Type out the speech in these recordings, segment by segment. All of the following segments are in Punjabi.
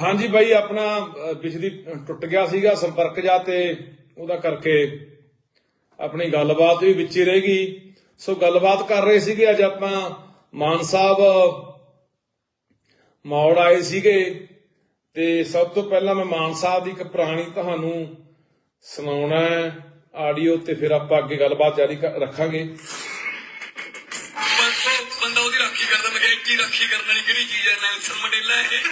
ਹਾਂਜੀ ਬਾਈ, ਆਪਣਾ ਬਿਜਲੀ ਟੁੱਟ ਗਿਆ ਸੀਗਾ, ਸੰਪਰਕ ਜਾ ਤੇ ਉਹਦਾ ਕਰਕੇ ਆਪਣੀ ਗੱਲਬਾਤ ਵੀ ਵਿੱਚ ਹੀ ਰਹਿ ਗਈ। ਸੋ ਗੱਲਬਾਤ ਕਰ ਰਹੇ ਸੀਗੇ, ਅੱਜ ਆਪਾਂ ਮਾਨ ਸਾਹਿਬ ਮੌੜ ਆਏ ਸੀਗੇ ਤੇ ਸਭ ਤੋਂ ਪਹਿਲਾਂ ਮੈਂ ਮਾਨ ਸਾਹਿਬ ਦੀ ਇੱਕ ਪੁਰਾਣੀ ਤੁਹਾਨੂੰ ਸੁਣਾਉਣਾ ਹੈ, ਆਡੀਓ ਤੇ ਫਿਰ ਆਪਾਂ ਅੱਗੇ ਗੱਲਬਾਤ ਜਾਰੀ ਰੱਖਾਂਗੇ। ਬੰਦਾ ਬੰਦਾ ਉਹਦੀ ਰਾਖੀ ਕਰਦਾ, ਮੈਂ ਕਿਹਾ ਇੱਡੀ ਰਾਖੀ ਕਰਨ ਵਾਲੀ ਕਿਹੜੀ ਚੀਜ਼ ਹੈ? ਨੈਲਸਨ ਮੰਡੇਲਾ ਇਹ।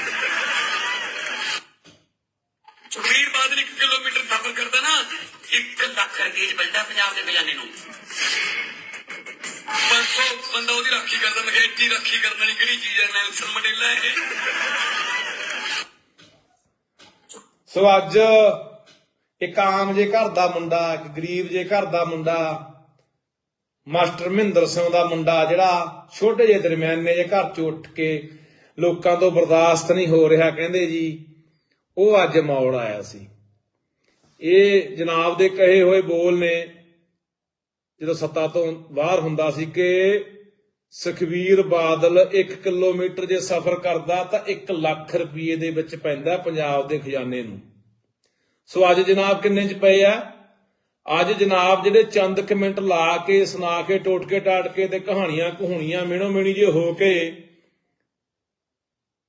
ਸੁਖਬੀਰ ਬਾਦਲ 1 ਕਿਲੋਮੀਟਰ ਸਫ਼ਰ ਕਰਦਾ ਨਾ 1 ਲੱਖ ਰੁਪਏ ਮਿਲਦਾ ਪੰਜਾਬ ਦੇ ਖਜ਼ਾਨੇ ਨੂੰ। ਬੰਦਾ ਬੰਦਾ ਉਹਦੀ ਰਾਖੀ ਕਰਦਾ, ਮੈਂ ਕਿਹਾ ਇੱਡੀ ਰਾਖੀ ਕਰਨ ਵਾਲੀ ਕਿਹੜੀ ਚੀਜ਼ ਹੈ? ਨੈਲਸਨ ਮੰਡੇਲਾ ਇਹ। ਸੋ ਅੱਜ ਇੱਕ ਆਮ ਜੇ ਘਰ ਦਾ ਮੁੰਡਾ, ਇੱਕ ਗਰੀਬ ਜੇ ਘਰ ਦਾ ਮੁੰਡਾ ਮਾਸਟਰ ਮਹਿੰਦਰ ਸਿੰਘ ਦਾ ਮੁੰਡਾ ਜਿਹੜਾ ਛੋਟੇ ਜਿਹੇ ਦਰਮਿਆਨੇ ਜੇ ਘਰ ਚੋਂ ਉੱਠ ਕੇ ਲੋਕਾਂ ਤੋਂ ਬਰਦਾਸ਼ਤ ਨਹੀਂ ਹੋ ਰਿਹਾ ਕਹਿੰਦੇ ਜੀ, ਉਹ ਅੱਜ ਮੌੜ ਆਇਆ ਸੀ। ਇਹ ਜਨਾਬ ਦੇ ਕਹੇ ਹੋਏ ਬੋਲ ਨੇ ਜਦੋਂ ਸੱਤਾ ਤੋਂ ਬਾਹਰ ਹੁੰਦਾ ਸੀ ਕਿ ਸੁਖਵੀਰ ਬਾਦਲ 1 ਕਿਲੋਮੀਟਰ ਜੇ ਸਫ਼ਰ ਕਰਦਾ ਤਾਂ 1 ਲੱਖ ਰੁਪਏ ਦੇ ਵਿੱਚ ਪੈਂਦਾ ਪੰਜਾਬ ਦੇ ਖਜ਼ਾਨੇ ਨੂੰ। ਸੋ ਅੱਜ ਜਨਾਬ ਕਿੰਨੇ ਚ ਪਏ ਆ? ਅੱਜ ਜਨਾਬ ਜਿਹੜੇ ਚੰਦ ਕੁ ਮਿੰਟ ਲਾ ਕੇ, ਸੁਣਾ ਕੇ ਟੋਟ ਕੇ ਟਾਟ ਕੇ ਤੇ ਕਹਾਣੀਆਂ ਕਹਾਣੀਆਂ ਮਿਣੋ ਮਿਣੀ ਜੇ ਹੋ ਕੇ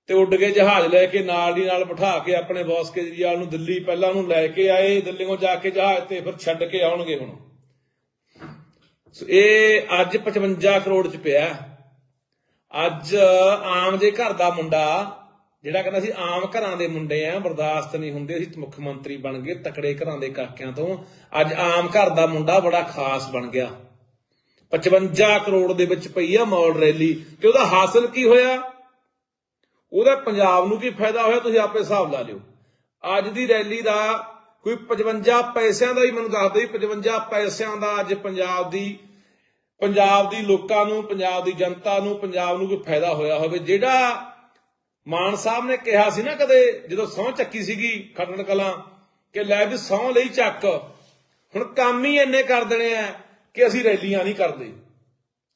ਤੇ ਉੱਡ ਕੇ ਜਹਾਜ਼ ਲੈ ਕੇ ਨਾਲ ਦੀ ਨਾਲ ਬਿਠਾ ਕੇ ਆਪਣੇ ਬੌਸ ਕੇਜਰੀਵਾਲ ਨੂੰ ਦਿੱਲੀ ਪਹਿਲਾਂ ਉਹਨੂੰ ਲੈ ਕੇ ਆਏ ਦਿੱਲੀੋਂ ਜਾ ਕੇ ਜਹਾਜ਼ ਤੇ ਫਿਰ ਛੱਡ ਕੇ ਆਉਣਗੇ ਹੁਣ। ਸੋ ਇਹ ਅੱਜ 55 ਕਰੋੜ ਚ ਪਿਆ। ਅੱਜ ਆਮ ਜੇ ਘਰ ਦਾ ਮੁੰਡਾ ਜਿਹੜਾ ਕਹਿੰਦਾ ਸੀ, ਆਮ ਘਰਾਂ ਦੇ ਮੁੰਡੇ ਆ, ਬਰਦਾਸ਼ਤ ਨਹੀਂ ਹੁੰਦੇ, ਅਸੀਂ ਮੁੱਖ ਮੰਤਰੀ ਬਣ ਗਏ ਤਕੜੇ ਘਰਾਂ ਦੇ ਕਾਕਿਆਂ ਤੋਂ। ਅੱਜ ਆਮ ਘਰ ਦਾ ਮੁੰਡਾ ਬੜਾ ਖਾਸ ਬਣ ਗਿਆ। 55 ਕਰੋੜ ਦੇ ਵਿੱਚ ਪਈ ਆ ਮੌਲ ਰੈਲੀ। ਤੇ ਉਹਦਾ ਹਾਸਲ ਕੀ ਹੋਇਆ? ਉਹਦਾ ਪੰਜਾਬ ਨੂੰ ਕੀ ਫਾਇਦਾ ਹੋਇਆ, ਤੁਸੀਂ ਆਪੇ ਹਿਸਾਬ ਲਾ ਲਿਓ। ਅੱਜ ਦੀ ਰੈਲੀ ਦਾ ਕੋਈ 55 ਪੈਸਿਆਂ ਦਾ ਹੀ ਮੈਨੂੰ ਦੱਸ ਦਿਓ 55 ਪੈਸਿਆਂ ਦਾ ਅੱਜ ਪੰਜਾਬ ਦੀ ਪੰਜਾਬ ਦੀ ਲੋਕਾਂ ਨੂੰ, ਪੰਜਾਬ ਦੀ ਜਨਤਾ ਨੂੰ, ਪੰਜਾਬ ਨੂੰ ਕੋਈ ਫਾਇਦਾ ਹੋਇਆ ਹੋਵੇ। ਜਿਹੜਾ ਮਾਨ ਸਾਹਿਬ ਨੇ ਕਿਹਾ ਸੀ ਨਾ ਕਦੇ, ਜਦੋਂ ਸਹੁੰ ਚੱਕੀ ਸੀਗੀ ਖੱਟਣ ਕਲਾਂ, ਕਿ ਲੈ ਵੀ ਸਹੁੰ ਲਈ ਚੱਕ। ਹੁਣ ਕੰਮ ਹੀ ਇੰਨੇ ਕਰ ਦੇਣੇ ਆ ਕਿ ਅਸੀਂ ਰੈਲੀਆਂ ਨਹੀਂ ਕਰਦੇ।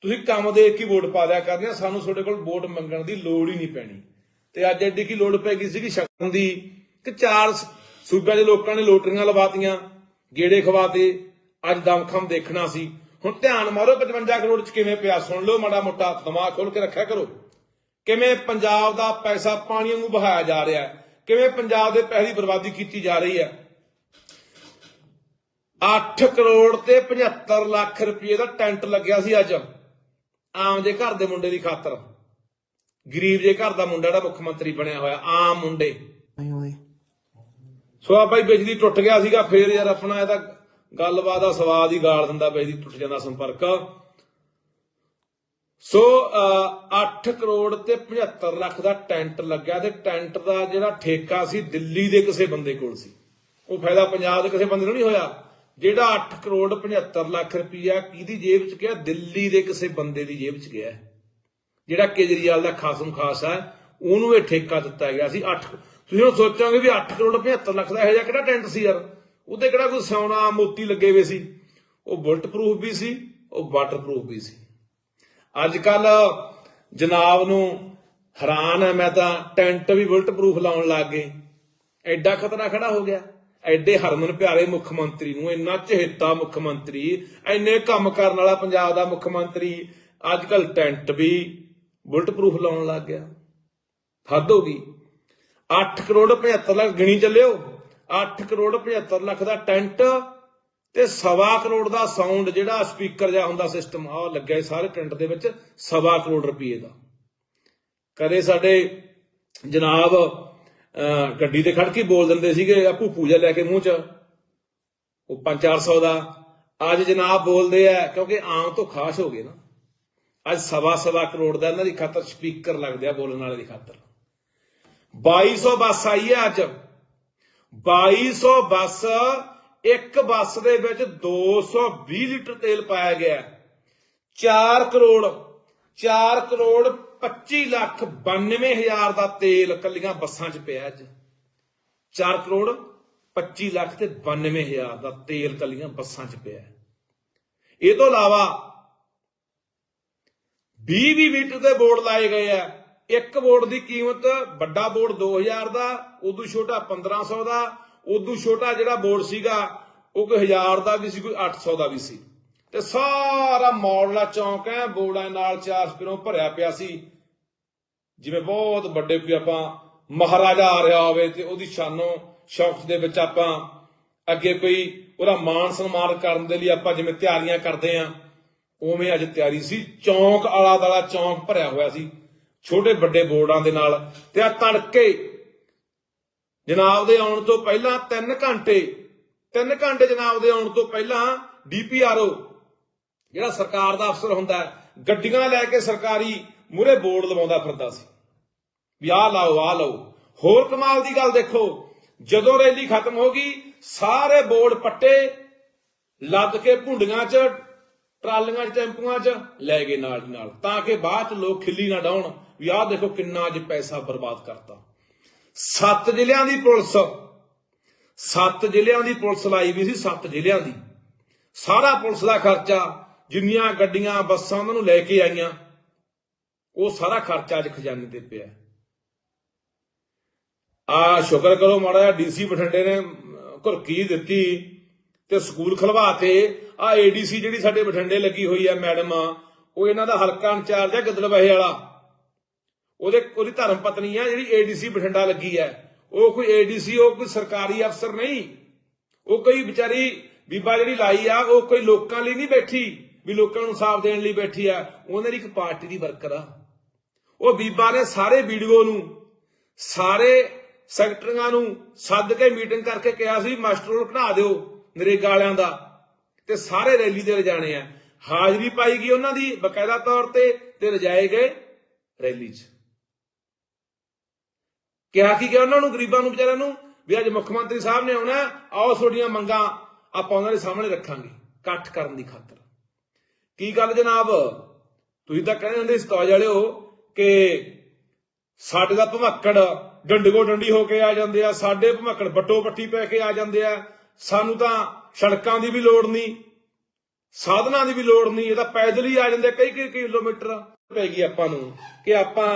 ਤੁਸੀਂ ਕੰਮ ਦੇ ਇੱਕ ਹੀ ਵੋਟ ਪਾ ਦਿਆ ਕਰਦੇ ਆ, ਸਾਨੂੰ ਤੁਹਾਡੇ ਕੋਲ ਵੋਟ ਮੰਗਣ ਦੀ ਲੋੜ ਹੀ ਨਹੀਂ ਪੈਣੀ। ਤੇ ਅੱਜ ਐਡੀ ਕੀ ਲੋੜ ਪੈ ਗਈ ਸੀਗੀ ਸ਼ਕਨ ਦੀ, ਕਿ ਚਾਰ ਸੂਬਿਆਂ ਦੇ ਲੋਕਾਂ ਨੇ ਲੋਟਰੀਆਂ ਲਵਾਤੀਆਂ, ਗੇੜੇ ਖਵਾਤੇ, ਅੱਜ ਦਮਖਮ ਦੇਖਣਾ ਸੀ। ਹੁਣ ਧਿਆਨ ਮਾਰੋ 55 ਕਰੋੜ ਚ ਕਿਵੇਂ ਪਿਆ, ਸੁਣ ਲਓ ਮਾੜਾ ਮੋਟਾ, ਦਿਮਾਗ ਖੋਲ ਕੇ ਰੱਖਿਆ ਕਰੋ। ਕਿਵੇਂ ਪੰਜਾਬ ਦਾ ਪੈਸਾ ਪਾਣੀ ਵਾਂਗੂ ਬਹਾਇਆ ਜਾ ਰਿਹਾ ਹੈ? ਕਿਵੇਂ ਪੰਜਾਬ ਦੇ ਪੈਸੇ ਦੀ ਬਰਬਾਦੀ ਕੀਤੀ ਜਾ ਰਹੀ ਹੈ? 8 ਕਰੋੜ ਤੇ 75 ਲੱਖ ਰੁਪਏ ਦਾ ਟੈਂਟ ਲੱਗਿਆ ਸੀ ਅੱਜ। ਆਮ ਜੇ ਘਰ ਦੇ ਮੁੰਡੇ ਦੀ ਖਾਤਰ। ਗਰੀਬ ਜੇ ਘਰ ਦਾ ਮੁੰਡਾ ਜਿਹੜਾ ਮੁੱਖ ਮੰਤਰੀ ਬਣਿਆ ਹੋਇਆ ਆਮ ਮੁੰਡੇ। ਸੋ ਆ ਭਾਈ ਬਿਜਲੀ ਟੁੱਟ ਗਿਆ ਸੀਗਾ ਫੇਰ ਯਾਰ ਆਪਣਾ ਇਹਦਾ ਗੱਲਬਾਤ ਦਾ ਸਵਾਦ ਹੀ ਗਾਲ ਦਿੰਦਾ ਬਿਜਲੀ ਟੁੱਟ ਜਾਂਦਾ ਸੰਪਰਕ। ਸੋ ਅਹ, 8 ਕਰੋੜ ਤੇ 75 ਲੱਖ ਦਾ ਟੈਂਟ ਲੱਗਿਆ ਤੇ ਟੈਂਟ ਦਾ ਜਿਹੜਾ ਠੇਕਾ ਸੀ ਦਿੱਲੀ ਦੇ ਕਿਸੇ ਬੰਦੇ ਕੋਲ ਸੀ। ਉਹ ਫਾਇਦਾ ਪੰਜਾਬ ਦੇ ਕਿਸੇ ਬੰਦੇ ਨੂੰ ਨਹੀਂ ਹੋਇਆ। ਜਿਹੜਾ 8 ਕਰੋੜ 75 ਲੱਖ ਰੁਪਈਆ ਕਿਹਦੀ ਜੇਬ 'ਚ ਗਿਆ? ਦਿੱਲੀ ਦੇ ਕਿਸੇ ਬੰਦੇ ਦੀ ਜੇਬ 'ਚ ਗਿਆ। ਜਿਹੜਾ ਕੇਜਰੀਵਾਲ ਦਾ ਖਾਸਮ ਖਾਸ ਹੈ ਉਹਨੂੰ ਇਹ ਠੇਕਾ ਦਿੱਤਾ ਗਿਆ ਸੀ। 8 ਤੁਸੀਂ ਹੁਣ ਸੋਚੋਗੇ ਵੀ 8 ਕਰੋੜ 75 ਲੱਖ ਦਾ ਇਹੋ ਜਿਹਾ ਕਿਹੜਾ ਟੈਂਟ ਸੀ ਯਾਰ? ਉਹਦੇ ਕਿਹੜਾ ਕੋਈ ਸੋਨਾ ਮੋਤੀ ਲੱਗੇ ਹੋਏ ਸੀ? ਉਹ ਬੁਲਟ ਪ੍ਰੂਫ ਵੀ ਸੀ ਉਹ ਵਾਟਰ ਪ੍ਰੂਫ ਵੀ ਸੀ। ਅੱਜ ਕੱਲ ਜਨਾਬ ਨੂੰ ਹੈਰਾਨ ਹੈ ਮੈਂ ਤਾਂ ਟੈਂਟ ਵੀ ਬੁਲਟ ਪ੍ਰੂਫ ਲਾਉਣ ਲੱਗ ਗਏ। ਐਡਾ ਖਤਰਾ ਖੜਾ ਹੋ ਗਿਆ। ਐਡੇ ਹਰਮਨ ਪਿਆਰੇ ਮੁੱਖ ਮੰਤਰੀ ਨੂੰ, ਇੰਨਾ ਚਹੇਤਾ ਮੁੱਖ ਮੰਤਰੀ ਐਨੇ ਕੰਮ ਕਰਨ ਵਾਲਾ ਪੰਜਾਬ ਦਾ ਮੁੱਖ ਮੰਤਰੀ ਅੱਜ ਕੱਲ ਟੈਂਟ ਵੀ ਬੁਲਟ ਪ੍ਰੂਫ ਲਾਉਣ ਲੱਗ ਗਿਆ। ਹੱਦ ਹੋ ਗਈ। 8 ਕਰੋੜ 75 ਲੱਖ ਗਿਣੀ ਚੱਲਿਓ। 8 ਕਰੋੜ 75 ਲੱਖ ਦਾ ਟੈਂਟ ਤੇ ਸਵਾ ਕਰੋੜ ਦਾ ਸਾਊਂਡ ਜਿਹੜਾ ਸਪੀਕਰ ਜਿਹਾ ਹੁੰਦਾ ਸਿਸਟਮ ਆ ਲੱਗਿਆ ਸਾਰੇ ਪਿੰਡ ਦੇ ਵਿੱਚ, ਸਵਾ ਕਰੋੜ ਰੁਪਏ ਦਾ। ਕਦੇ ਸਾਡੇ ਜਨਾਬ ਗੱਡੀ ਤੇ ਖੜ ਕੇ ਬੋਲ ਦਿੰਦੇ ਸੀਗੇ ਆ ਭੂਪੂ ਜਿਹਾ ਲੈ ਕੇ ਮੂੰਹ 'ਚ। ਉਹ 5-400 ਦਾ। ਅੱਜ ਜਨਾਬ ਬੋਲਦੇ ਆ, ਕਿਉਂਕਿ ਆਮ ਤੋਂ ਖਾਸ ਹੋ ਗਏ ਨਾ। ਅੱਜ ਸਵਾ ਸਵਾ ਕਰੋੜ ਦਾ ਇਹਨਾਂ ਦੀ ਖਾਤਰ ਸਪੀਕਰ ਲੱਗਦੇ ਆ ਬੋਲਣ ਵਾਲੇ ਦੀ ਖਾਤਰ। 2200 ਬੱਸ ਆਈ ਹੈ ਅੱਜ। 2200 ਬੱਸ ਇੱਕ ਬੱਸ ਦੇ ਵਿੱਚ 220 ਲੀਟਰ ਤੇਲ ਪਾਇਆ ਗਿਆ ਹੈ। 4 ਕਰੋੜ 4 ਕਰੋੜ 25 ਲੱਖ 92 ਹਜ਼ਾਰ ਦਾ ਤੇਲ ਕੱਲੀਆਂ ਬੱਸਾਂ 'ਚ ਪਿਆ ਅੱਜ। 4 ਕਰੋੜ 25 ਲੱਖ ਤੇ 92 ਹਜ਼ਾਰ ਦਾ ਤੇਲ ਕੱਲੀਆਂ ਬੱਸਾਂ 'ਚ ਪਿਆ ਇਹ ਤੋਂ ਇਲਾਵਾ 20 20 ਲੀਟਰ ਦੇ ਬੋਰਡ ਲਾਏ ਗਏ ਆ ਇੱਕ ਬੋਰਡ ਦੀ ਕੀਮਤ ਵੱਡਾ ਬੋਰਡ 2000 ਦਾ, ਉਦੋਂ ਛੋਟਾ 1500 ਦਾ ਉਦੋਂ ਛੋਟਾ ਜਿਹੜਾ ਬੋਰਡ ਸੀਗਾ, ਉਹ ਕੋਈ 1000 ਦਾ ਵੀ ਸੀ, ਕੋਈ 800 ਦਾ ਵੀ ਸੀ। ਤੇ ਸਾਰਾ ਮੌੜਲਾ ਚੌਂਕ ਹੈ ਬੋਰਡਾਂ ਨਾਲ ਚਾਰ ਸਪਿਰੋਂ ਭਰਿਆ ਪਿਆ ਸੀ। ਜਿਵੇਂ ਬਹੁਤ ਵੱਡੇ ਕੋਈ ਆਪਾਂ ਮਹਾਰਾਜਾ ਆ ਰਿਹਾ ਹੋਵੇ ਤੇ ਉਹਦੀ ਸ਼ਾਨੋ ਸ਼ੌਕਤ ਦੇ ਵਿੱਚ ਆਪਾਂ ਅੱਗੇ ਕੋਈ ਉਹਦਾ ਮਾਣ ਸਨਮਾਨ ਕਰਨ ਦੇ ਲਈ ਆਪਾਂ ਜਿਵੇਂ ਤਿਆਰੀਆਂ ਕਰਦੇ ਆਂ, ਉਵੇਂ ਅੱਜ ਤਿਆਰੀ ਸੀ। ਚੌਂਕ ਆਲਾ ਦਾਲਾ ਚੌਂਕ ਭਰਿਆ ਹੋਇਆ ਸੀ। ਛੋਟੇ ਵੱਡੇ ਬੋਰਡਾਂ ਦੇ ਨਾਲ ਤੇ ਆ ਤੜਕੇ ਜਨਾਬ ਦੇ ਆਉਣ ਤੋਂ ਪਹਿਲਾਂ 3 ਘੰਟੇ 3 ਘੰਟੇ ਜਨਾਬ ਦੇ ਆਉਣ ਤੋਂ ਪਹਿਲਾਂ ਡੀਪੀਆਰਓ, ਜਿਹੜਾ ਸਰਕਾਰ ਦਾ ਅਫਸਰ ਹੁੰਦਾ ਗੱਡੀਆਂ ਲੈ ਕੇ ਸਰਕਾਰੀ ਮੂਰੇ ਬੋਰਡ ਲਵਾਉਂਦਾ ਫਿਰਦਾ ਸੀ। ਵੀ ਆਹ ਲਾਓ ਆਹ ਲਾਓ। ਹੋਰ ਕਮਾਲ ਦੀ ਗੱਲ ਦੇਖੋ, ਜਦੋਂ ਰੈਲੀ ਖਤਮ ਹੋ ਗਈ, ਸਾਰੇ ਬੋਰਡ ਪੱਟੇ, ਲੱਦ ਕੇ ਭੁੰਡੀਆਂ 'ਚ, ਟਰਾਲੀਆਂ 'ਚ, ਟੈਂਪੂਆਂ 'ਚ ਲੈ ਗਏ ਨਾਲ ਨਾਲ, ਤਾਂ ਕਿ ਬਾਅਦ 'ਚ ਲੋਕ ਖਿੱਲੀ ਨਾ ਡਾਉਣ ਵੀ ਆਹ ਦੇਖੋ ਕਿੰਨਾ ਅੱਜ ਪੈਸਾ ਬਰਬਾਦ ਕਰਤਾ। ਸੱਤ ਜ਼ਿਲ੍ਹਿਆਂ ਦੀ ਪੁਲਿਸ। ਸੱਤ ਜ਼ਿਲ੍ਹਿਆਂ ਦੀ ਪੁਲਿਸ ਲਾਈ ਵੀ ਸੀ ਸੱਤ ਜ਼ਿਲ੍ਹਿਆਂ ਦੀ। ਸਾਰਾ ਪੁਲਿਸ ਦਾ ਖਰਚਾ ਜਿੰਨੀਆਂ ਗੱਡੀਆਂ ਬੱਸਾਂ ਉਹਨਾਂ ਨੂੰ ਲੈ ਕੇ ਆਈਆਂ ਉਹ ਸਾਰਾ ਖਰਚਾ ਅੱਜ ਖਜ਼ਾਨੇ ਤੇ ਪਿਆ। ਆ ਸ਼ੁਕਰ ਕਰੋ ਮਾੜਾ ਜਿਹਾ ਡੀਸੀ ਬਠਿੰਡੇ ਨੇ ਅਮ, ਘੁਰਕੀ ਦਿੱਤੀ ਤੇ ਸਕੂਲ ਖਲਵਾਤੇ। ਆ ਏਡੀਸੀ ਜਿਹੜੀ ਸਾਡੇ ਬਠਿੰਡੇ ਲੱਗੀ ਹੋਈ ਆ ਮੈਡਮ ਉਹ ਇਹਨਾਂ ਦਾ ਹਲਕਾ ਇੰਚਾਰਜ ਹੈ ਗਿੱਦੜਬਾਹੇ ਵਾਲਾ। ਉਹਦੇ ਉਹਦੀ ਧਰਮ ਪਤਨੀ ਆ ਜਿਹੜੀ ਏਡੀਸੀ ਬਠਿੰਡਾ ਲੱਗੀ ਹੈ ਉਹ ਕੋਈ ਏਡੀਸੀ ਉਹ ਕੋਈ ਸਰਕਾਰੀ ਅਫਸਰ ਨਹੀਂ। ਉਹ ਕੋਈ ਵਿਚਾਰੀ ਬੀਬਾ ਜਿਹੜੀ ਲਾਈ ਆ, ਉਹ ਕੋਈ ਲੋਕਾਂ ਲਈ ਨਹੀਂ ਬੈਠੀ, ਵੀ ਲੋਕਾਂ ਨੂੰ ਸਾਫ਼ ਦੇਣ ਲਈ ਬੈਠੀ ਆ। ਉਹਨਾਂ ਦੀ ਇੱਕ ਪਾਰਟੀ ਦੀ ਵਰਕਰ ਆ। ਉਹ ਬੀਬਾ ਨੇ ਸਾਰੇ ਵੀਡੀਓ ਨੂੰ, ਸਾਰੇ ਸੈਕਟਰੀਆਂ ਨੂੰ ਸੱਦ ਕੇ ਮੀਟਿੰਗ ਕਰਕੇ ਕਿਹਾ ਸੀ, ਮਾਸਟਰ ਰੋਲ ਘਟਾ ਦਿਓ ਨਰੇਗਾ ਵਾਲਿਆਂ ਦਾ। ਤੇ ਸਾਰੇ ਰੈਲੀ ਦੇ ਰਜਾਣੇ ਆ। ਹਾਜ਼ਰੀ ਪਾਈ ਗਈ ਉਹਨਾਂ ਦੀ ਬਕਾਇਦਾ ਤੌਰ ਤੇ ਤੇ ਰਜਾਏ ਗਏ ਰੈਲੀ 'ਚ। ਕਿਹਾ ਕੀ ਕਿ ਉਹਨਾਂ ਨੂੰ, ਗਰੀਬਾਂ ਨੂੰ, ਵਿਚਾਰਿਆਂ ਨੂੰ? ਵੀ ਅੱਜ ਮੁੱਖ ਮੰਤਰੀ ਸਾਹਿਬ ਨੇ ਆਉਣਾ, ਆਓ ਤੁਹਾਡੀਆਂ ਮੰਗਾਂ ਆਪਾਂ ਉਹਨਾਂ ਦੇ ਸਾਹਮਣੇ ਰੱਖਾਂਗੇ, ਇਕੱਠ ਕਰਨ ਦੀ ਖਾਤਰ। ਕੀ ਗੱਲ ਜਨਾਬ? ਤੁਸੀਂ ਤਾਂ ਕਹਿੰਦੇ ਹੁੰਦੇ ਸਤਾਜ ਵਾਲਿਓ ਕਿ ਸਾਡੇ ਦਾ ਭਮੱਕੜ ਡੰਡਗੋ ਡੰਡੀ ਹੋ ਕੇ ਆ ਜਾਂਦੇ ਆ, ਸਾਡੇ ਭਮੱਕੜ ਬੱਟੋ ਪੱਟੀ ਪੈ ਕੇ ਆ ਜਾਂਦੇ ਆ, ਸਾਨੂੰ ਤਾਂ ਸੜਕਾਂ ਦੀ ਵੀ ਲੋੜ ਨਹੀਂ, ਸਾਧਨਾਂ ਦੀ ਵੀ ਲੋੜ ਨਹੀਂ, ਇਹ ਤਾਂ ਪੈਦਲ ਹੀ ਆ ਜਾਂਦੇ ਕਈ ਕਈ ਕਿਲੋਮੀਟਰ ਪੈ ਗਈ ਆਪਾਂ ਨੂੰ, ਕਿ ਆਪਾਂ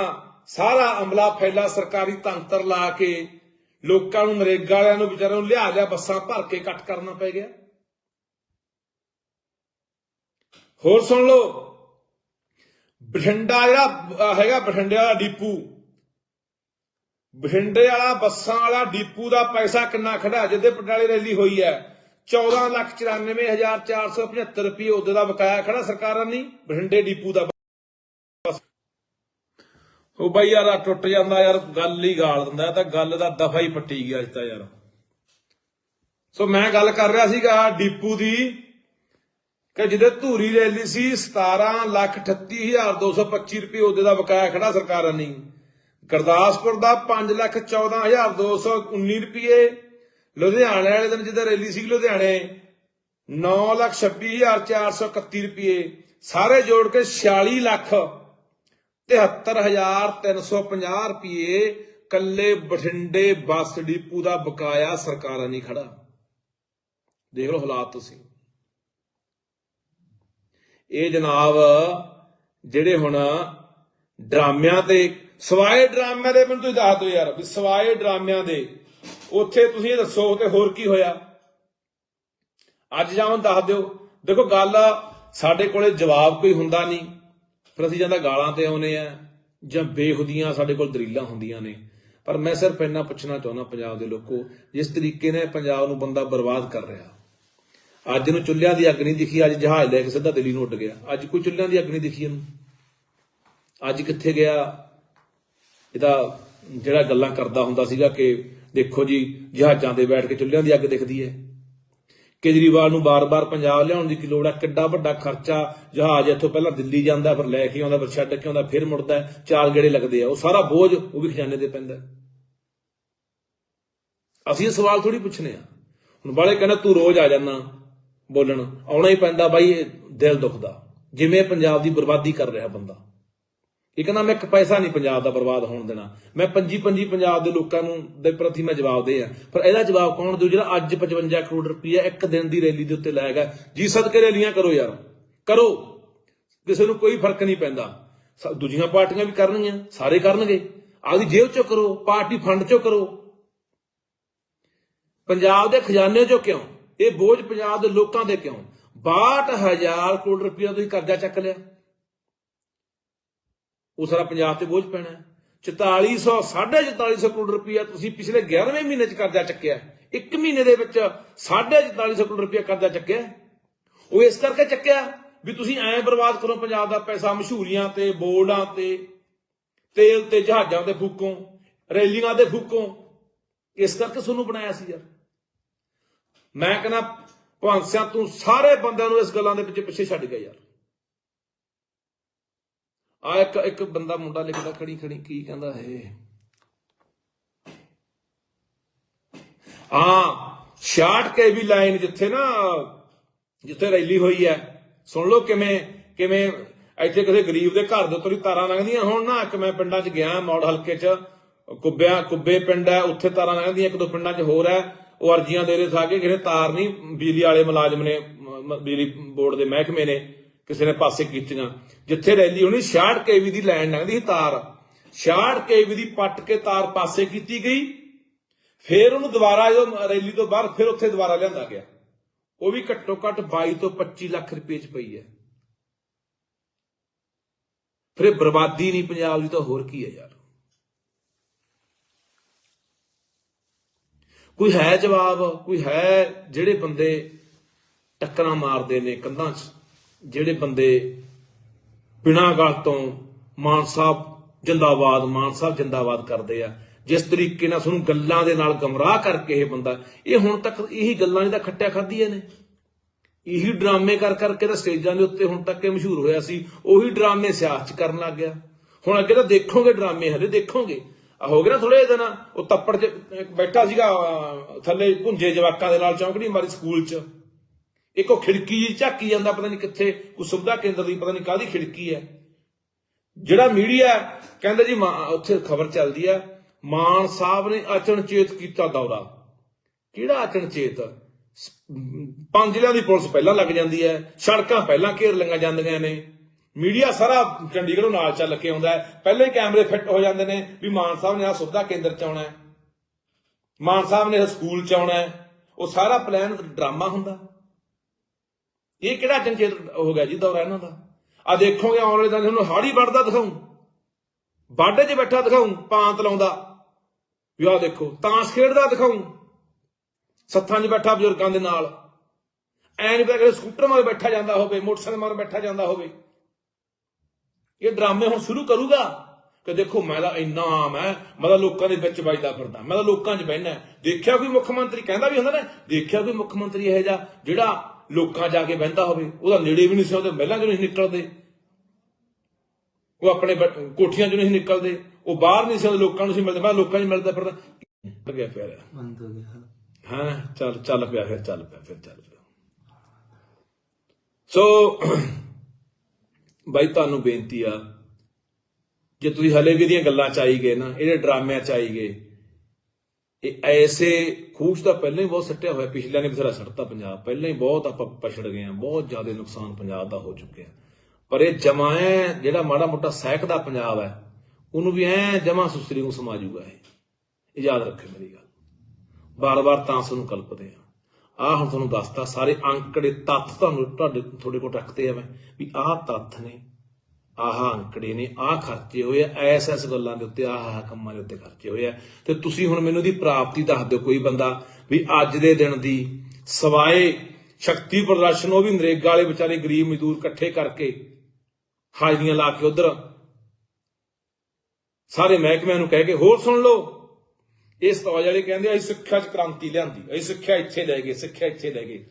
ਸਾਰਾ ਅਮਲਾ ਫੈਲਾ ਸਰਕਾਰੀ ਤੰਤਰ ਲਾ ਕੇ ਲੋਕਾਂ ਨੂੰ, ਨਰੇਗਾ ਵਾਲਿਆਂ ਨੂੰ, ਵਿਚਾਰਿਆਂ ਨੂੰ ਲਿਆ ਲਿਆ ਬੱਸਾਂ ਭਰ ਕੇ ਕੱਟ ਕਰਨਾ ਪੈ ਗਿਆ। ਹੋਰ ਸੁਣ ਲਓ, ਬਠਿੰਡਾ ਜਿਹੜਾ ਹੈਗਾ ਬਠਿੰਡੇ ਵਾਲਾ ਡੀਪੂ। ਬਠਿੰਡੇ ਵਾਲਾ ਬੱਸਾਂ ਵਾਲਾ ਡੀਪੂ ਦਾ ਪੈਸਾ ਕਿੰਨਾ ਖੜਾ ਜਿਹਦੇ ਪਟਾਲੇ ਰੈਲੀ ਹੋਈ ਹੈ 1494475 ਰੁਪਏ ਉਹਦੇ ਦਾ ਬਕਾਇਆ ਖੜਾ ਸਰਕਾਰਾਂ ਨਹੀਂ ਬਠਿੰਡੇ ਡੀਪੂ ਦਾ। ਉਹ ਬਾਈ ਯਾਰ ਆਹ ਟੁੱਟ ਜਾਂਦਾ ਯਾਰ ਗੱਲ ਹੀ ਗਾਲ ਦਿੰਦਾ ਇਹ ਤਾਂ ਗੱਲ ਦਾ ਦਫਾ ਹੀ ਪੱਟੀ ਗਿਆ ਅੱਜ ਤਾਂ ਯਾਰ। ਸੋ ਮੈਂ ਗੱਲ ਕਰ ਰਿਹਾ ਸੀਗਾ ਡੀਪੂ ਦੀ ਕਿ ਜਿਹਦੇ ਧੂਰੀ ਰੈਲੀ ਸੀ 17,38,225 ਰੁਪਏ ਉਹਦੇ ਦਾ ਬਕਾਇਆ ਖੜਾ ਸਰਕਾਰਾਂ ਨੇ। ਗੁਰਦਾਸਪੁਰ ਦਾ 5,14,219 ਰੁਪਏ ਲੁਧਿਆਣੇ ਵਾਲੇ ਦਿਨ ਜਿਹਦਾ ਰੈਲੀ ਸੀ ਲੁਧਿਆਣੇ 9,26,431 ਰੁਪਏ ਸਾਰੇ ਜੋੜ ਕੇ 46 ਲੱਖ 73350 ਰੁਪਏ ਕੱਲੇ ਬਠਿੰਡੇ ਬੱਸ ਡਿਪੂ ਦਾ ਬਕਾਇਆ ਸਰਕਾਰਾਂ ਨਹੀਂ ਖੜਾ। ਦੇਖ ਲਓ ਹਾਲਾਤ ਤੁਸੀਂ। ਇਹ ਜਨਾਬ ਜਿਹੜੇ ਹੁਣ ਡਰਾਮਿਆਂ ਤੇ, ਸਵਾਏ ਡਰਾਮਿਆਂ ਦੇ ਮੈਨੂੰ ਤੁਸੀਂ ਦੱਸ ਦਿਓ ਯਾਰ, ਵੀ ਸਵਾਏ ਡਰਾਮਿਆਂ ਦੇ, ਉੱਥੇ ਤੁਸੀਂ ਦੱਸੋ ਤੇ ਹੋਰ ਕੀ ਹੋਇਆ? ਅੱਜ ਜਾਂ ਦੱਸ ਦਿਓ। ਦੇਖੋ ਗੱਲ ਸਾਡੇ ਕੋਲੇ ਜਵਾਬ ਕੋਈ ਹੁੰਦਾ ਨਹੀਂ। ਫਿਰ ਅਸੀਂ ਜਾਂਦਾ ਗਾਲਾਂ ਤੇ ਆਉਨੇ ਆ, ਜਾਂ ਬੇਖੁਦੀਆਂ ਸਾਡੇ ਕੋਲ ਦਲੀਲਾਂ ਹੁੰਦੀਆਂ ਨੇ। ਪਰ ਮੈਂ ਸਿਰਫ ਇੰਨਾ ਪੁੱਛਣਾ ਚਾਹੁੰਦਾ ਪੰਜਾਬ ਦੇ ਲੋਕੋ, ਜਿਸ ਤਰੀਕੇ ਨਾਲ ਪੰਜਾਬ ਨੂੰ ਬੰਦਾ ਬਰਬਾਦ ਕਰ ਰਿਹਾ। ਅੱਜ ਨੂੰ ਚੁੱਲ੍ਹਿਆਂ ਦੀ ਅੱਗ ਨਹੀਂ ਦਿਖੀ, ਅੱਜ ਜਹਾਜ਼ ਲੈ ਕੇ ਸਿੱਧਾ ਦਿੱਲੀ ਨੂੰ ਉੱਡ ਗਿਆ। ਅੱਜ ਕੋਈ ਚੁੱਲ੍ਹਿਆਂ ਦੀ ਅੱਗ ਨਹੀਂ ਦਿਖੀ ਇਹਨੂੰ। ਅੱਜ ਕਿੱਥੇ ਗਿਆ? ਇਹਦਾ ਜਿਹੜਾ ਗੱਲਾਂ ਕਰਦਾ ਹੁੰਦਾ ਸੀਗਾ ਕਿ ਦੇਖੋ ਜੀ, ਜਹਾਜ਼ਾਂ ਤੇ ਬੈਠ ਕੇ ਚੁੱਲ੍ਹਿਆਂ ਦੀ ਅੱਗ ਦਿਖਦੀ ਹੈ। ਕੇਜਰੀਵਾਲ ਨੂੰ ਬਾਰ-ਬਾਰ ਪੰਜਾਬ ਲਿਆਉਣ ਦੀ ਕੀ ਲੋੜ ਹੈ? ਕਿੱਡਾ ਵੱਡਾ ਖਰਚਾ ਜਹਾਜ਼ ਇੱਥੋਂ ਪਹਿਲਾਂ ਦਿੱਲੀ ਜਾਂਦਾ, ਫਿਰ ਲੈ ਕੇ ਆਉਂਦਾ, ਫਿਰ ਛੱਡ ਕੇ ਆਉਂਦਾ, ਫਿਰ ਮੁੜਦਾ, ਚਾਰ ਗੇੜੇ ਲੱਗਦੇ ਆ। ਉਹ ਸਾਰਾ ਬੋਝ ਉਹ ਵੀ ਖਜ਼ਾਨੇ ਤੇ ਪੈਂਦਾ। ਅਸੀਂ ਇਹ ਸਵਾਲ ਥੋੜੀ ਪੁੱਛਨੇ ਆ। ਹੁਣ ਬਾਲੇ ਕਹਿੰਦਾ ਤੂੰ ਰੋਜ਼ ਆ ਜਾਣਾ ਬੋਲਣ। ਆਉਣਾ ਹੀ ਪੈਂਦਾ ਬਾਈ, ਇਹ ਦਿਲ ਦੁਖਦਾ। ਜਿਵੇਂ ਪੰਜਾਬ ਦੀ ਬਰਬਾਦੀ ਕਰ ਰਿਹਾ ਬੰਦਾ। ਇਹ ਕਹਿੰਦਾ ਮੈਂ ਇੱਕ ਪੈਸਾ ਨਹੀਂ ਪੰਜਾਬ ਦਾ ਬਰਬਾਦ ਹੋਣ ਦੇਣਾ। ਮੈਂ ਪੰਜੀ ਪੰਜੀ ਪੰਜਾਬ ਦੇ ਲੋਕਾਂ ਨੂੰ ਦੇ ਪ੍ਰਤੀ ਮੈਂ ਜਵਾਬ ਦੇ ਆ। ਪਰ ਇਹਦਾ ਜਵਾਬ ਕੌਣ ਦਿਓ ਜਿਹੜਾ ਅੱਜ 55 ਕਰੋੜ ਰੁਪਈਆ ਇੱਕ ਦਿਨ ਦੀ ਰੈਲੀ ਦੇ ਉੱਤੇ ਲਾਇਆ ਗਿਆ। ਜੀ ਸਦਕੇ ਰੈਲੀਆਂ ਕਰੋ ਯਾਰ। ਕਰੋ। ਕਿਸੇ ਨੂੰ ਕੋਈ ਫ਼ਰਕ ਨਹੀਂ ਪੈਂਦਾ। ਦੂਜੀਆਂ ਪਾਰਟੀਆਂ ਵੀ ਕਰਨਗੀਆਂ, ਸਾਰੇ ਕਰਨਗੇ। ਆਪਦੀ ਜੇਬ ਚੋਂ ਕਰੋ, ਪਾਰਟੀ ਫੰਡ ਚੋਂ ਕਰੋ। ਪੰਜਾਬ ਦੇ ਖਜ਼ਾਨੇ ਚੋਂ ਕਿਉਂ? ਇਹ ਬੋਝ ਪੰਜਾਬ ਦੇ ਲੋਕਾਂ ਦੇ ਕਿਉਂ? 62000 ਕਰੋੜ ਰੁਪਇਆ ਤੁਸੀਂ ਕਰਜ਼ਾ ਚੱਕ ਲਿਆ। ਉਹ ਸਾਰਾ ਪੰਜਾਬ ਤੇ ਬੋਝ ਪੈਣਾ ਹੈ। 4400 4450 ਕਰੋੜ ਰੁਪਇਆ ਤੁਸੀਂ ਪਿਛਲੇ 11ਵੇਂ ਮਹੀਨੇ ਚ ਕਰਜ਼ਾ ਚੱਕਿਆ ਇੱਕ ਮਹੀਨੇ ਦੇ ਵਿੱਚ 4450 ਕਰੋੜ ਰੁਪਇਆ ਕਰਜ਼ਾ ਚੱਕਿਆ ਉਹ ਇਸ ਕਰਕੇ ਚੱਕਿਆ ਵੀ ਤੁਸੀਂ ਐਂ ਬਰਬਾਦ ਕਰੋ ਪੰਜਾਬ ਦਾ ਪੈਸਾ ਮਸ਼ਹੂਰੀਆਂ ਤੇ, ਬੋਰਡਾਂ ਤੇ, ਤੇਲ ਤੇ, ਜਹਾਜ਼ਾਂ ਤੇ ਫੂਕੋ, ਰੈਲੀਆਂ ਦੇ ਫੂਕੋ। ਇਸ ਕਰਕੇ ਤੁਹਾਨੂੰ ਬਣਾਇਆ ਸੀ ਯਾਰ। ਮੈਂ ਕਹਿੰਦਾ ਭਗਵੰਤ ਸਿੰਘ ਤੂੰ ਸਾਰੇ ਬੰਦਿਆਂ ਨੂੰ ਇਸ ਗੱਲਾਂ ਦੇ ਪਿੱਛੇ ਪਿੱਛੇ ਛੱਡ ਗਿਆ ਯਾਰ। ਆ ਇੱਕ ਇੱਕ ਬੰਦਾ ਮੁੰਡਾ ਲਿਖਦਾ, ਖੜੀ ਖੜੀ, ਕੀ ਕਹਿੰਦਾ ਹੈ ਹਾਂ 66 ਕੇ ਵੀ ਲਾਈਨ ਜਿੱਥੇ ਨਾ, ਜਿੱਥੇ ਰੈਲੀ ਹੋਈ ਹੈ, ਸੁਣ ਲਓ ਕਿਵੇਂ ਕਿਵੇਂ ਇੱਥੇ ਕਿਸੇ ਗਰੀਬ ਦੇ ਘਰ ਦੇ ਉੱਤੇ ਤਾਰਾਂ ਲੰਘਦੀਆਂ ਹੁਣ ਨਾ, ਇੱਕ ਮੈਂ ਪਿੰਡਾਂ 'ਚ ਗਿਆ, ਮੌੜ ਹਲਕੇ 'ਚ, ਕੁੱਬਿਆਂ, ਕੁੱਬੇ ਪਿੰਡ ਹੈ, ਉੱਥੇ ਤਾਰਾਂ ਲੰਘਦੀਆਂ, ਇੱਕ ਦੋ ਪਿੰਡਾਂ 'ਚ ਹੋਰ ਹੈ, ਉਹ ਅਰਜ਼ੀਆਂ ਦੇ ਰਹੇ ਸਾਗੇ ਕਿਸੇ ਤਾਰ ਨਹੀਂ, ਬਿਜਲੀ ਵਾਲੇ ਮੁਲਾਜ਼ਮ ਨੇ ਬਿਜਲੀ ਬੋਰਡ ਦੇ ਮਹਿਕਮੇ ਨੇ ਕਿਸੇ ਨੇ ਪਾਸੇ ਕੀਤੀਆਂ। ਜਿੱਥੇ ਰੈਲੀ ਹੋਣੀ 66 ਕੇਵੀ ਦੀ ਲਾਈਨ ਲੰਘਦੀ ਸੀ ਤਾਰ। 66 ਕੇਵੀ ਦੀ ਪੱਟ ਕੇ ਤਾਰ ਪਾਸੇ ਕੀਤੀ ਗਈ। ਫਿਰ ਉਹਨੂੰ ਦੁਬਾਰਾ ਜਦੋਂ ਰੈਲੀ ਤੋਂ ਬਾਅਦ ਫਿਰ ਉੱਥੇ ਦੁਬਾਰਾ ਲਿਆਂਦਾ ਗਿਆ। ਉਹ ਵੀ ਘੱਟੋ ਘੱਟ 22 ਤੋਂ 25 ਲੱਖ ਰੁਪਏ ਚ ਪਈ ਹੈ। ਫਿਰ ਇਹ ਬਰਬਾਦੀ ਨਹੀਂ ਪੰਜਾਬ ਦੀ ਤਾਂ ਹੋਰ ਕੀ ਹੈ ਯਾਰ? ਕੋਈ ਹੈ ਜਵਾਬ? ਕੋਈ ਹੈ ਜਿਹੜੇ ਬੰਦੇ ਟੱਕਰਾਂ ਮਾਰਦੇ ਨੇ ਕੰਧਾਂ 'ਚ? ਜਿਹੜੇ ਬੰਦੇ ਬਿਨਾਂ ਗੱਲ ਤੋਂ ਮਾਨ ਸਾਹਿਬ ਜਿੰਦਾਬਾਦ, ਮਾਨ ਸਾਹਿਬ ਜਿੰਦਾਬਾਦ ਕਰਦੇ ਆ, ਜਿਸ ਤਰੀਕੇ ਨਾਲ ਤੁਹਾਨੂੰ ਗੱਲਾਂ ਦੇ ਨਾਲ ਗਮਰਾਹ ਕਰਕੇ ਇਹ ਬੰਦਾ, ਇਹ ਹੁਣ ਤੱਕ ਇਹੀ ਗੱਲਾਂ ਜਿਹਦਾ ਖੱਟਿਆ ਖਾਧੀਆਂ ਨੇ। ਇਹੀ ਡਰਾਮੇ ਕਰ ਕਰਕੇ ਤਾਂ ਸਟੇਜਾਂ ਦੇ ਉੱਤੇ ਹੁਣ ਤੱਕ ਇਹ ਮਸ਼ਹੂਰ ਹੋਇਆ ਸੀ, ਉਹੀ ਡਰਾਮੇ ਸਿਆਸਤ ਚ ਕਰਨ ਲੱਗ ਗਿਆ। ਹੁਣ ਅੱਗੇ ਤਾਂ ਦੇਖੋਗੇ ਡਰਾਮੇ ਹਲੇ ਦੇਖੋਗੇ। ਆ ਹੋ ਗਿਆ ਨਾ ਥੋੜੇ ਦਿਨ, ਉਹ ਤੱਪੜ ਚ ਬੈਠਾ ਸੀਗਾ ਥੱਲੇ ਭੁੰਜੇ ਜਵਾਕਾਂ ਦੇ ਨਾਲ ਚੌਂਕੜੀ ਮਾਰੀ ਸਕੂਲ ਚ। ਇੱਕ ਉਹ ਖਿੜਕੀ ਜੀ ਝਾਕੀ ਜਾਂਦਾ, ਪਤਾ ਨਹੀਂ ਕਿੱਥੇ, ਕੋਈ ਸੁਵਿਧਾ ਕੇਂਦਰ ਦੀ, ਪਤਾ ਨਹੀਂ ਕਾਹਦੀ ਖਿੜਕੀ ਹੈ। ਜਿਹੜਾ ਮੀਡੀਆ ਕਹਿੰਦਾ ਜੀ ਉੱਥੇ ਖਬਰ ਚੱਲਦੀ ਹੈ, ਮਾਨ ਸਾਹਿਬ ਨੇ ਅਚਨਚੇਤ ਕੀਤਾ ਦੌਰਾ। ਕਿਹੜਾ ਅਚਨਚੇਤ? ਪੰਜ ਜ਼ਿਲ੍ਹਿਆਂ ਦੀ ਪੁਲਿਸ ਪਹਿਲਾਂ ਲੱਗ ਜਾਂਦੀ ਹੈ, ਸੜਕਾਂ ਪਹਿਲਾਂ ਘੇਰ ਲਈਆਂ ਜਾਂਦੀਆਂ ਨੇ। ਮੀਡੀਆ ਸਾਰਾ ਚੰਡੀਗੜ੍ਹੋਂ ਨਾਲ ਚੱਲ ਕੇ ਆਉਂਦਾ ਹੈ। ਪਹਿਲੇ ਕੈਮਰੇ ਫਿੱਟ ਹੋ ਜਾਂਦੇ ਨੇ ਵੀ ਮਾਨ ਸਾਹਿਬ ਨੇ ਆ ਸੁਵਿਧਾ ਕੇਂਦਰ ਚ ਆਉਣਾ ਹੈ। ਮਾਨ ਸਾਹਿਬ ਨੇ ਸਕੂਲ ਚ ਆਉਣਾ ਹੈ। ਉਹ ਸਾਰਾ ਪਲਾਨ ਡਰਾਮਾ ਹੁੰਦਾ। ਇਹ ਕਿਹੜਾ ਚੰਚੇਤ ਹੋ ਗਿਆ ਜੀ ਦੌਰਾ ਇਹਨਾਂ ਦਾ? ਆ ਦੇਖੋਗੇ ਆਉਣ ਵਾਲੇ ਦਿਨ ਤੁਹਾਨੂੰ ਹਾੜੀ ਵੜਦਾ ਦਿਖਾਉਂ ਬਾਡੇ 'ਚ ਬੈਠਾ ਦਿਖਾਉਂ ਪਾਂਤ ਲਾਉਂਦਾ। ਵੀ ਆਹ ਦੇਖੋ, ਤਾਂਸ ਖੇਡਦਾ ਦਿਖਾਉਂ ਸੱਥਾਂ 'ਚ ਬੈਠਾ ਬਜ਼ੁਰਗਾਂ ਦੇ ਨਾਲ। ਐ ਨਹੀਂ ਸਕੂਟਰ ਮਾਰ ਬੈਠਾ ਜਾਂਦਾ ਹੋਵੇ, ਮੋਟਰਸਾਈਕਲ ਮਾਰ ਬੈਠਾ ਜਾਂਦਾ ਹੋਵੇ। ਇਹ ਡਰਾਮੇ ਹੁਣ ਸ਼ੁਰੂ ਕਰੂਗਾ ਕਿ ਦੇਖੋ ਮੈਂ ਤਾਂ ਇੰਨਾ ਆਮ ਹੈ ਮੈਂ ਤਾਂ ਲੋਕਾਂ ਦੇ ਵਿੱਚ ਵੱਜਦਾ ਫਿਰਦਾ, ਮੈਂ ਤਾਂ ਲੋਕਾਂ 'ਚ ਬਹਿਣਾ ਦੇਖਿਆ ਕੋਈ ਮੁੱਖ ਮੰਤਰੀ ਕਹਿੰਦਾ ਵੀ ਹੁੰਦਾ ਨਾ, ਦੇਖਿਆ ਕੋਈ ਮੁੱਖ ਮੰਤਰੀ ਇਹੋ ਜਿਹਾ ਜਿਹੜਾ ਲੋਕਾਂ ਜਾ ਕੇ ਬਹਿੰਦਾ ਹੋਵੇ ਉਹਦਾ ਨੇੜੇ ਵੀ ਨਹੀਂ ਸੀ ਉਹਦੇ ਮਹਿਲਾਂ 'ਚੋਂ ਨਹੀਂ ਨਿਕਲਦੇ। ਉਹ ਆਪਣੇ ਕੋਠੀਆਂ 'ਚੋਂ ਨਹੀਂ ਨਿਕਲਦੇ ਉਹ ਬਾਹਰ ਨਹੀਂ ਸੀ ਲੋਕਾਂ ਨੂੰ ਸੀ ਮਿਲਦੇ ਮੈਂ ਲੋਕਾਂ 'ਚ ਮਿਲਦਾ ਫਿਰਦਾ। ਹੋ ਗਿਆ ਪਿਆ ਬੰਦ ਹੋ ਗਿਆ। ਹਾਂ? ਚੱਲ ਚੱਲ ਪਿਆ ਫਿਰ ਚੱਲ ਪਿਆ ਫਿਰ ਚੱਲ ਪਿਆ। ਸੋ ਬਾਈ ਤੁਹਾਨੂੰ ਬੇਨਤੀ ਆ ਜੇ ਤੁਸੀਂ ਹਲੇ ਵੀ ਇਹਦੀਆਂ ਗੱਲਾਂ ਚ ਆਈ ਗਏ ਨਾ ਇਹਦੇ ਡਰਾਮਿਆਂ ਚ ਆਈ ਗਏ ਇਹ ਐਸੇ ਖੂਚ ਤਾਂ ਪਹਿਲਾਂ ਹੀ ਬਹੁਤ ਸੱਟਿਆ ਹੋਇਆ, ਪਿਛਲਿਆਂ ਨੇ ਬਥੇਰਾ ਸੱਟਤਾ ਪੰਜਾਬ। ਪਹਿਲਾਂ ਹੀ ਬਹੁਤ ਆਪਾਂ ਪਛੜ ਗਏ ਆ ਬਹੁਤ ਜ਼ਿਆਦਾ ਨੁਕਸਾਨ ਪੰਜਾਬ ਦਾ ਹੋ ਚੁੱਕਿਆ ਪਰ ਇਹ ਜਮਾਏ ਜਿਹੜਾ ਮਾੜਾ ਮੋਟਾ ਸਹਿਕ ਦਾ ਪੰਜਾਬ ਹੈ, ਉਹਨੂੰ ਵੀ ਐ ਜਮਾ ਸੁਸਰੀ ਨੂੰ ਸਮਾ ਜੂਗਾ ਇਹ। ਯਾਦ ਰੱਖੇ ਮੇਰੀ ਗੱਲ। ਬਾਰ-ਬਾਰ ਤਾਂ ਸਾਨੂੰ ਕਲਪਦੇ ਆ ਆਹ ਹੁਣ ਤੁਹਾਨੂੰ ਦੱਸਤਾ, ਸਾਰੇ ਅੰਕੜੇ ਤੱਥ ਤੁਹਾਨੂੰ ਤੁਹਾਡੇ ਤੁਹਾਡੇ ਕੋਲ ਰੱਖਤੇ ਆ ਮੈਂ, ਵੀ ਆਹ ਤੱਥ ਨੇ ਆਹ ਅੰਕੜੇ ਨੇ, ਆਹ ਖਰਚੇ ਹੋਏ ਆ, ਐਸ ਐਸ ਗੱਲਾਂ ਦੇ ਉੱਤੇ, ਆਹ ਆਹ ਕੰਮਾਂ ਦੇ ਉੱਤੇ ਖਰਚੇ ਹੋਏ ਆ। ਤੇ ਤੁਸੀਂ ਹੁਣ ਮੈਨੂੰ ਦੀ ਪ੍ਰਾਪਤੀ ਦੱਸ ਦਿਓ ਕੋਈ ਬੰਦਾ ਵੀ ਅੱਜ ਦੇ ਦਿਨ ਦੀ ਸਵਾਏ ਸ਼ਕਤੀ ਪ੍ਰਦਰਸ਼ਨ, ਉਹ ਵੀ ਨਰੇਗਾ ਵਾਲੇ ਵਿਚਾਰੇ ਗਰੀਬ ਮਜ਼ਦੂਰ ਇਕੱਠੇ ਕਰਕੇ ਹਾਜ਼ਰੀਆਂ ਲਾ ਕੇ ਉਧਰ। ਸਾਰੇ ਮਹਿਕਮਿਆਂ ਨੂੰ ਕਹਿ ਕੇ, ਹੋਰ ਸੁਣ ਲਓ। ਇਸ ਤੌਜ ਵਾਲੇ ਕਹਿੰਦੇ ਅਸੀਂ ਸਿੱਖਿਆ 'ਚ ਕ੍ਰਾਂਤੀ ਲਿਆਂਦੀ, ਅਸੀਂ ਸਿੱਖਿਆ ਇੱਥੇ ਲੈ ਗਏ, ਸਿੱਖਿਆ ਇੱਥੇ ਲੈ ਗਏ।